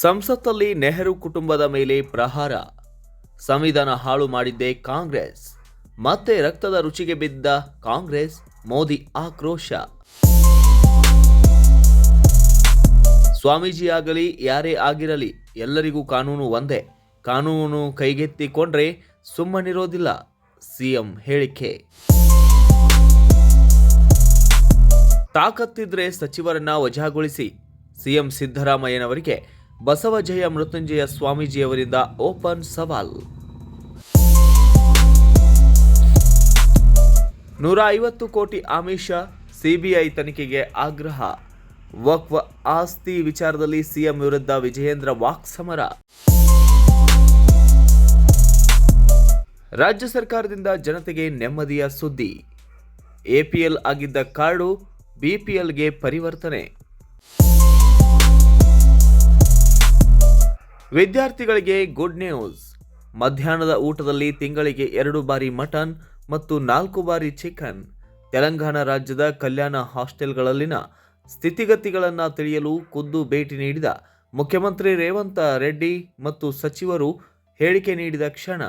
ಸಂಸತ್ತಲ್ಲಿ ನೆಹರು ಕುಟುಂಬದ ಮೇಲೆ ಪ್ರಹಾರ. ಸಂವಿಧಾನ ಹಾಳು ಮಾಡಿದ್ದೆ ಕಾಂಗ್ರೆಸ್. ಮತ್ತೆ ರಕ್ತದ ರುಚಿಗೆ ಬಿದ್ದ ಕಾಂಗ್ರೆಸ್, ಮೋದಿ ಆಕ್ರೋಶ. ಸ್ವಾಮೀಜಿ ಆಗಲಿ, ಯಾರೇ ಆಗಿರಲಿ, ಎಲ್ಲರಿಗೂ ಕಾನೂನು ಒಂದೇ. ಕಾನೂನು ಕೈಗೆತ್ತಿಕೊಂಡ್ರೆ ಸುಮ್ಮನಿರೋದಿಲ್ಲ, ಸಿಎಂ ಹೇಳಿಕೆ. ತಾಕತ್ತಿದ್ರೆ ಸಚಿವರನ್ನ ವಜಾಗೊಳಿಸಿ, ಸಿಎಂ ಸಿದ್ದರಾಮಯ್ಯನವರಿಗೆ ಬಸವಜಯ ಮೃತ್ಯುಂಜಯ ಸ್ವಾಮೀಜಿಯವರಿಂದ ಓಪನ್ ಸವಾಲ್. ನೂರ ಐವತ್ತು ಕೋಟಿ ಆಮಿಷ ಸಿಬಿಐ ತನಿಖೆಗೆ ಆಗ್ರಹ. ವಕ್ವ ಆಸ್ತಿ ವಿಚಾರದಲ್ಲಿ ಸಿಎಂ ವಿರುದ್ಧ ವಿಜಯೇಂದ್ರ ವಾಕ್ಸಮರ. ರಾಜ್ಯ ಸರ್ಕಾರದಿಂದ ಜನತೆಗೆ ನೆಮ್ಮದಿಯ ಸುದ್ದಿ. ಎಪಿಎಲ್ ಆಗಿದ್ದ ಕಾರ್ಡು ಬಿಪಿಎಲ್ಗೆ ಪರಿವರ್ತನೆ. ವಿದ್ಯಾರ್ಥಿಗಳಿಗೆ ಗುಡ್ ನ್ಯೂಸ್ ಮಧ್ಯಾಹ್ನದ ಊಟದಲ್ಲಿ ತಿಂಗಳಿಗೆ ಎರಡು ಬಾರಿ ಮಟನ್ ಮತ್ತು ನಾಲ್ಕು ಬಾರಿ ಚಿಕನ್. ತೆಲಂಗಾಣ ರಾಜ್ಯದ ಕಲ್ಯಾಣ ಹಾಸ್ಟೆಲ್ಗಳಲ್ಲಿನ ಸ್ಥಿತಿಗತಿಗಳನ್ನು ತಿಳಿಯಲು ಖುದ್ದು ಭೇಟಿ ನೀಡಿದ ಮುಖ್ಯಮಂತ್ರಿ ರೇವಂತ ರೆಡ್ಡಿ ಮತ್ತು ಸಚಿವರು ಹೇಳಿಕೆ ನೀಡಿದ ಕ್ಷಣ.